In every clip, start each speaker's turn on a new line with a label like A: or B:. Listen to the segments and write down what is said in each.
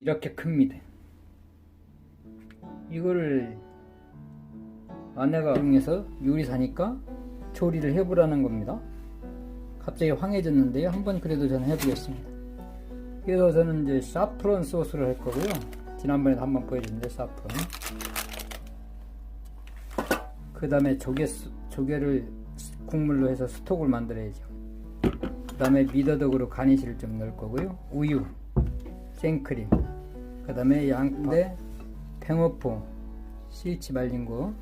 A: 이렇게 큽니다. 이거를 아내가 이용해서 요리 사니까 조리를 해보라는 겁니다. 갑자기 황해졌는데요. 한번 그래도 저는 해보겠습니다. 그래서 저는 이제 사프론 소스를 할 거고요. 지난번에도 한번 보여줬는데 사프론. 그 다음에 조개, 수- 조개를 국물로 해서 스톡을 만들어야죠. 그 다음에 미더덕으로 가니쉬를 좀 넣을 거고요. 우유, 생크림, 그 다음에 양대, 팽어포, 시치 말린 거,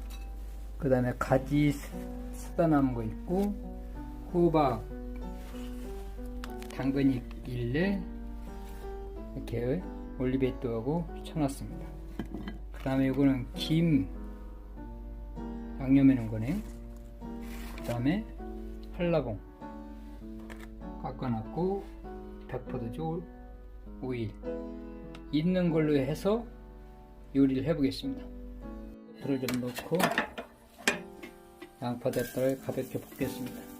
A: 그 다음에 가지 스- 쓰다 남은 거 있고, 호박, 당근 일레, 이렇게 올리브유하고 쳐놨습니다. 그 다음에 이거는 김, 양념해 놓은 거네. 그 다음에 한라봉 깎아놨고 백포도주 오일 있는 걸로 해서 요리를 해보겠습니다. 불을 좀 넣고 양파 대파를 가볍게 볶겠습니다.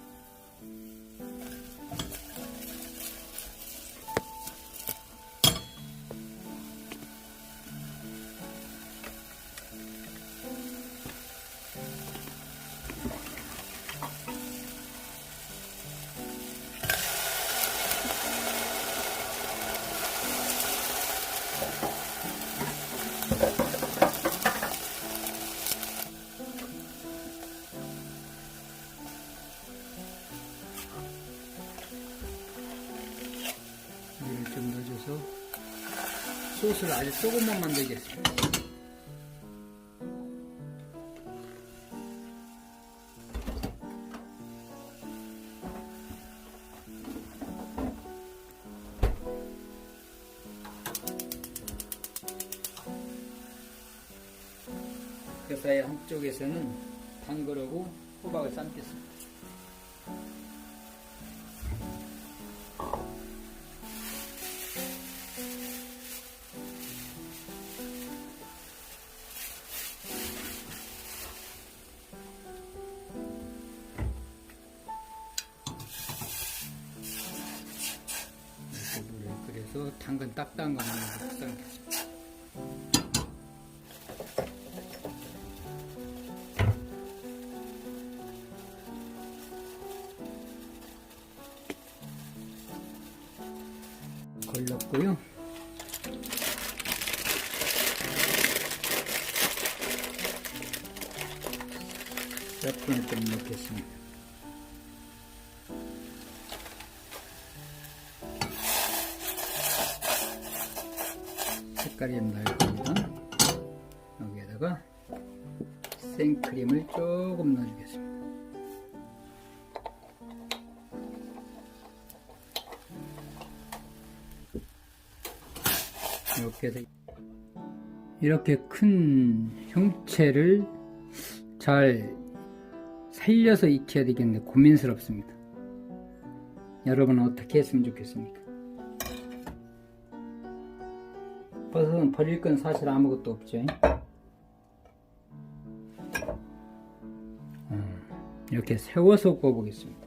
A: 좀 넣어줘서 소스를 아주 조금만 만들겠습니다. 그 사이 한쪽에서는 당근하고 호박을 삶겠습니다. 끓여서 당근 딱딱한 거 넣는 거 삶겠습니다. 걸렀고요. 약분을 좀 넣겠습니다. 좀 나을 겁니다. 여기에다가 생크림을 조금 넣어주겠습니다. 이렇게 해서 이렇게 큰 형체를 잘 살려서 익혀야 되겠는데 고민스럽습니다. 여러분은 어떻게 했으면 좋겠습니까? 버섯은 버릴 건 사실 아무것도 없죠. 음, 이렇게 세워서 구워보겠습니다.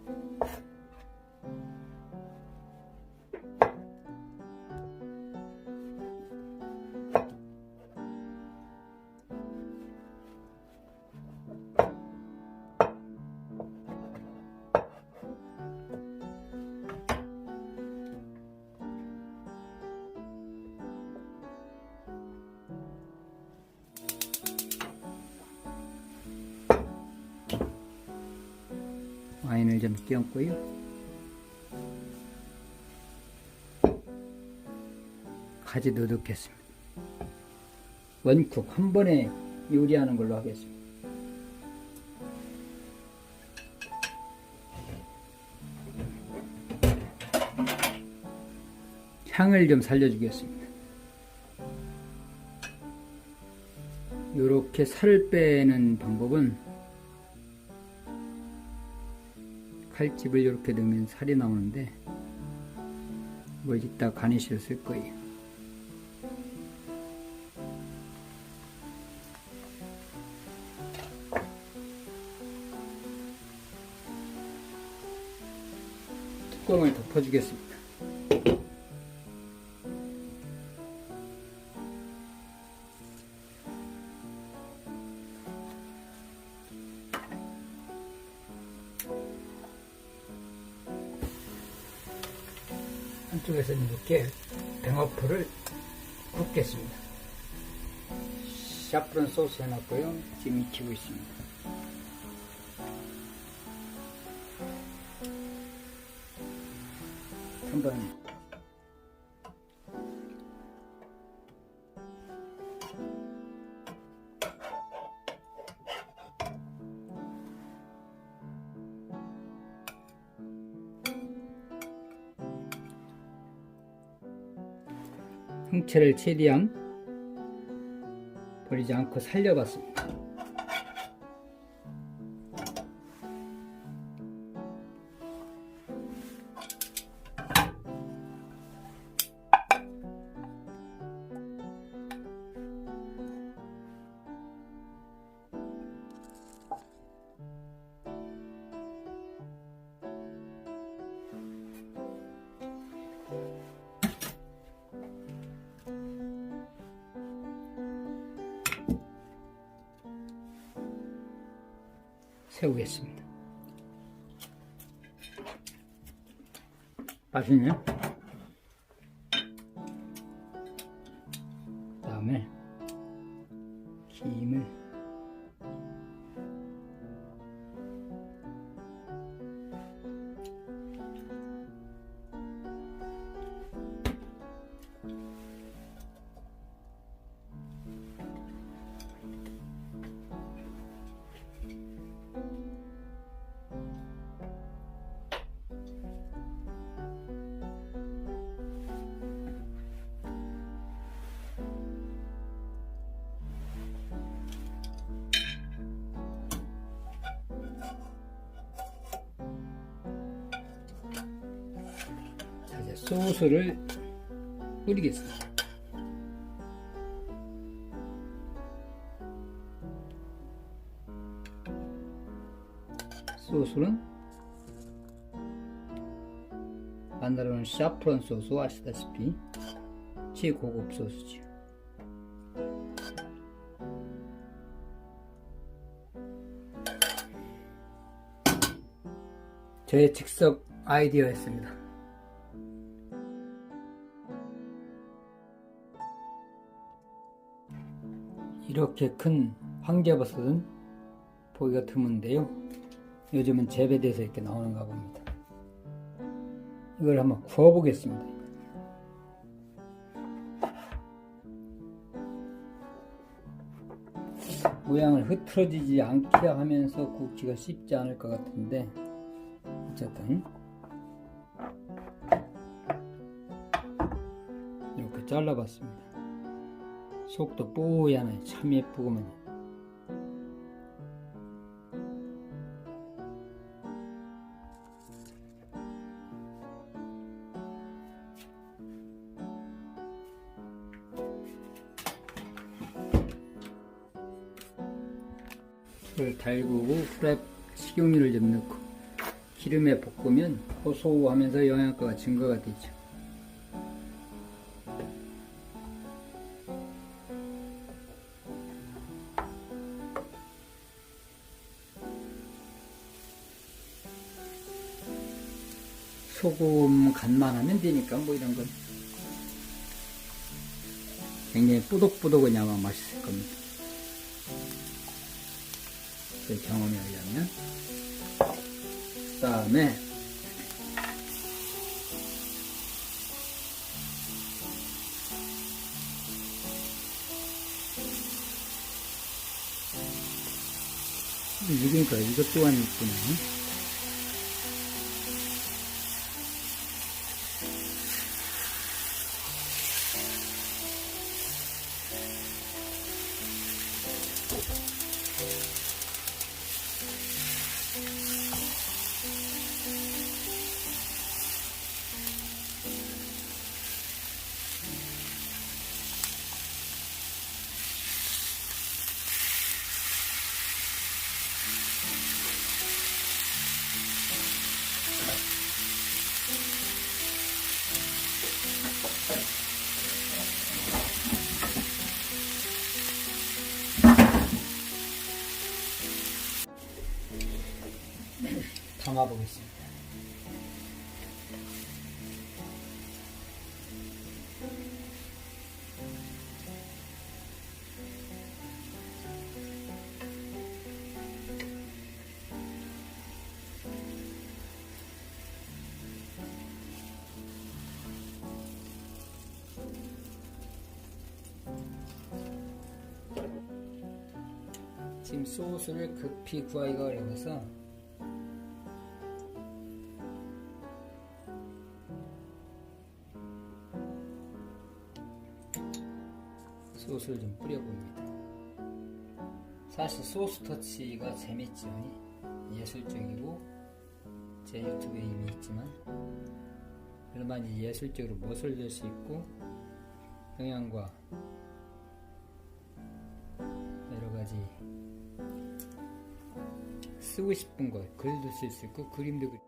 A: 끼얹고요. 가지도 넣겠습니다. 원쿡 한 번에 요리하는 걸로 하겠습니다. 향을 좀 살려주겠습니다. 이렇게 살을 빼는 방법은 칼집을 이렇게 넣으면 살이 나오는데 뭐 이따 가니쉬를 쓸 거예요. 뚜껑을 덮어주겠습니다. 굽겠습니다. 샤프론 소스 해놨고요. 지금 익히고 있습니다. 한번 형체를 최대한 버리지 않고 살려봤습니다. 세우겠습니다. 맛있네요. 소스를 뿌리겠습니다. 소스는 만들어 놓은 샤프론 소스 아시다시피 최고급 소스지요. 저의 즉석 아이디어였습니다. 이렇게 큰 황제버섯은 보기가 드문데요. 요즘은 재배돼서 이렇게 나오는가 봅니다. 이걸 한번 구워보겠습니다. 모양을 흐트러지지 않게 하면서 굽기가 쉽지 않을 것 같은데 어쨌든 이렇게 잘라봤습니다. 속도 뽀얗네 참 예쁘구만 불을 달구고 프라이 식용유를 좀 넣고 기름에 볶으면 고소하면서 영양가가 증가가 되죠. 소금 간만 하면 되니까 뭐 이런 건 굉장히 뿌독뿌독은 아마 맛있을 겁니다. 제 경험에 의하면 그 다음에 이거니까 이것 또한 있구나 담아 보겠습니다. 지금 소스를 급히 구하기가 어려워서 소스를 좀 뿌려봅니다. 사실 소스 터치가 재밌죠. 예술적이고 제 유튜브에 이미 있지만 얼마나 예술적으로 멋을 낼 수 있고 영양과 여러 가지 쓰고 싶은 것 글도 쓸 수 있고 그림도 그리